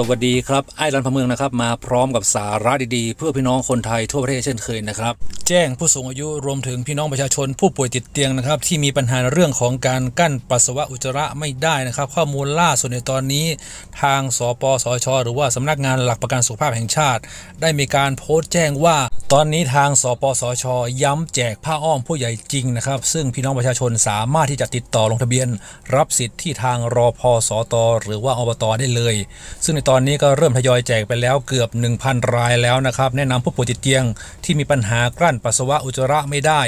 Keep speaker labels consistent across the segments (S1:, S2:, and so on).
S1: สวัสดีครับ ไอ้รันพะเมืองนะครับ มาพร้อมกับสาระดีๆ เพื่อพี่น้องคนไทยทั่วประเทศเช่นเคยนะครับ แจ้งผู้สูงอายุรวมถึงพี่น้องประชาชนผู้ป่วยติดเตียงนะครับ ที่มีปัญหาเรื่องของการกั้นปัสสาวะอุจจาระไม่ได้นะครับ ข้อมูลล่าสุดในตอนนี้ ทางสปสช หรือว่าสำนักงานหลักประกันสุขภาพแห่งชาติ ได้มีการโพสต์แจ้งว่า ตอนนี้ทางสปสช ย้ำแจกผ้าอ้อมผู้ใหญ่จริงนะครับ ซึ่งพี่น้องประชาชนสามารถที่จะติดต่อลงทะเบียน รับสิทธิ์ที่ทางรอพสตหรือว่าอบตได้เลย ซึ่งในตอนนี้ก็เริ่มทยอยแจกไปแล้วเกือบ 1,000 รายแล้วนะครับ แนะนำผู้ป่วยติดเตียงที่มีปัญหากลั้นปัสสาวะอุจจาระไม่ได้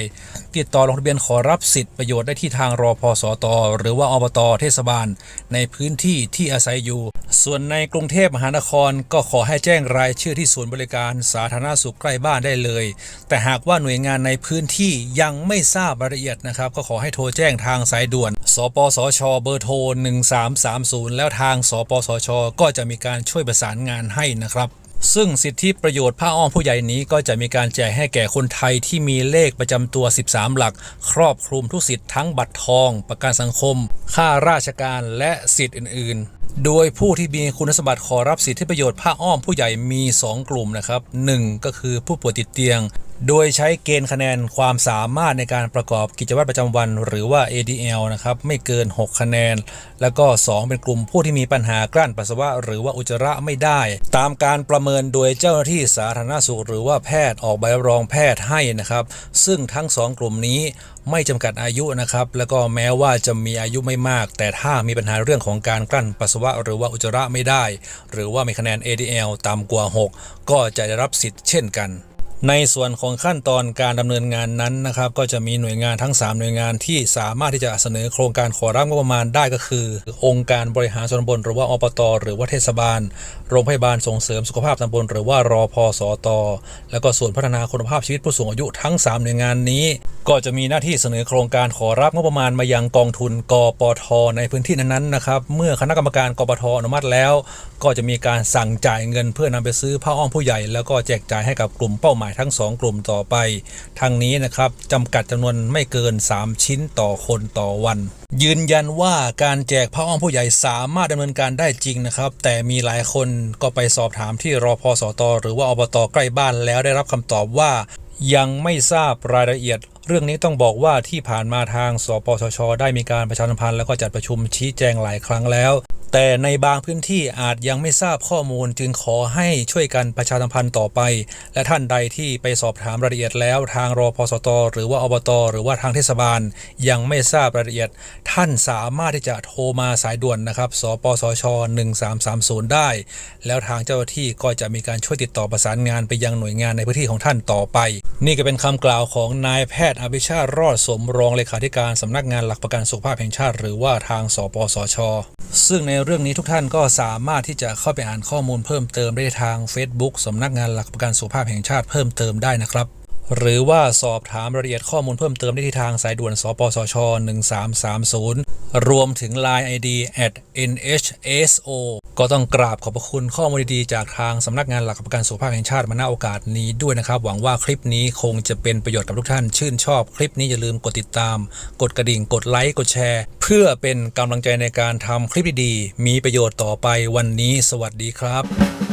S1: ติดต่อลงทะเบียนขอรับสิทธิ์ประโยชน์ได้ที่ทางรอพสตหรือว่าอบตเทศบาล ในพื้นที่ที่อาศัยอยู่ ส่วนในกรุงเทพมหานครก็ขอให้แจ้งรายชื่อที่ศูนย์บริการสาธารณสุขใกล้บ้านได้เลย แต่หากว่าหน่วยงานในพื้นที่ยังไม่ทราบรายละเอียดนะครับ ก็ขอให้โทรแจ้งทางสายด่วน สปสช เบอร์โทร 1330 แล้วทาง สปสช ก็จะมีการช่วยประสานงานให้นะครับซึ่งสิทธิประโยชน์ผ้าอ้อมผู้ใหญ่นี้ก็จะมีการแจกให้แก่คนไทยที่มีเลขประจำตัว 13 หลัก ครอบคลุมทุกสิทธิ์ทั้งบัตรทอง ประกันสังคม ค่าราชการและสิทธิ์อื่น ๆ โดยผู้ที่มีคุณสมบัติขอรับสิทธิประโยชน์ผ้าอ้อมผู้ใหญ่มี 2 กลุ่มนะครับหนึ่งก็คือผู้ป่วยติดเตียง โดยใช้เกณฑ์คะแนนความสามารถในการประกอบกิจวัตรประจำวัน หรือว่า ADL นะครับไม่เกิน 6 คะแนน แล้วก็ 2 เป็นกลุ่มผู้ที่มีปัญหากลั้นปัสสาวะ หรือว่าอุจจาระไม่ได้ ตามการประเมินโดยเจ้าหน้าที่สาธารณสุข หรือว่าแพทย์ออกใบรับรองแพทย์ให้นะครับ ซึ่งทั้ง 2 กลุ่มนี้ไม่จำกัดอายุนะครับ แล้วก็แม้ว่าจะมีอายุไม่มาก แต่ถ้ามีปัญหาเรื่องของการกลั้นปัสสาวะ หรือว่าอุจจาระไม่ได้ หรือว่ามีคะแนน ADL ต่ำกว่า 6 ก็จะได้รับสิทธิ์เช่นกัน ในส่วนของขั้นตอนการดำเนินงานนั้นนะครับ ก็จะมีหน่วยงานทั้ง 3 หน่วยงานที่สามารถที่จะเสนอโครงการขอรับงบประมาณได้ก็คือ องค์การบริหารส่วนตำบลหรือว่าอบต หรือว่าเทศบาล โรงพยาบาลส่งเสริมสุขภาพตำบลหรือว่ารอพสตแล้วก็ส่วนพัฒนาคุณภาพชีวิตผู้สูงอายุทั้ง 3 หน่วยงานนี้ ก็จะมีหน้าที่เสนอโครงการขอรับงบประมาณมายังกองทุนกปท ในพื้นที่นั้นๆนะครับเมื่อคณะกรรมการกปทอนุมัติแล้ว ก็จะมีการสั่งจ่ายเงินเพื่อนำไปซื้อผ้าอ้อมผู้ใหญ่ แล้วก็แจกจ่ายให้กับกลุ่มเป้าหมายทั้ง 2 กลุ่มต่อไป ทางนี้นะครับจำกัดจำนวนไม่เกิน 3 ชิ้นต่อคนต่อวัน ยืนยันว่าการแจกผ้าอ้อมผู้ใหญ่สามารถดำเนินการได้จริงนะครับ แต่มีหลายคนก็ไปสอบถามที่รอพสตหรือว่าอบตใกล้บ้านแล้วได้รับคำตอบว่ายังไม่ทราบรายละเอียด เรื่องนี้ต้องบอกว่าที่ผ่านมาทาง สปสชได้มีการประชาสัมพันธ์แล้วก็จัดประชุมชี้แจงหลายครั้งแล้ว แต่ในบางพื้นที่อาจยังไม่ทราบข้อมูลจึงขอให้ช่วยกันประชาสัมพันธ์ต่อไป และท่านใดที่ไปสอบถามรายละเอียดแล้ว ทางรอพสต หรือว่าอบต หรือว่าทางเทศบาล ยังไม่ทราบรายละเอียด ท่านสามารถที่จะโทรมาสายด่วนนะครับสปสช 1330 ได้ แล้วทางเจ้าหน้าที่ก็จะมีการช่วยติดต่อประสานงานไปยังหน่วยงานในพื้นที่ของท่านต่อไป นี่ก็เป็นคำกล่าวของนายแพทย์อภิชาติรอดสมรองเลขาธิการสำนักงานหลักประกันสุขภาพแห่งชาติ หรือว่าทางสปสช ซึ่งในเรื่องนี้ทุกท่านก็สามารถที่จะเข้าไปอ่านข้อมูลเพิ่มเติมได้ทาง Facebook สำนักงานหลักประกันสุขภาพแห่งชาติเพิ่มเติมได้นะครับ หรือว่าสอบถามรายละเอียดข้อมูลเพิ่มเติมได้ที่ทางสายด่วน สปสช 1330 รวมถึง Line ID at nhso ก็ต้องกราบขอบพระคุณข้อมูลดีๆจากทางสำนักงานหลักประกันสุขภาพแห่งชาติมาณโอกาสนี้ด้วยนะครับ หวังว่าคลิปนี้คงจะเป็นประโยชน์กับทุกท่าน ชื่นชอบคลิปนี้อย่าลืมกดติดตาม กดกระดิ่ง กดไลค์กดแชร์ เพื่อเป็นกำลังใจในการทำคลิปดีๆมีประโยชน์ต่อไปวันนี้ สวัสดีครับ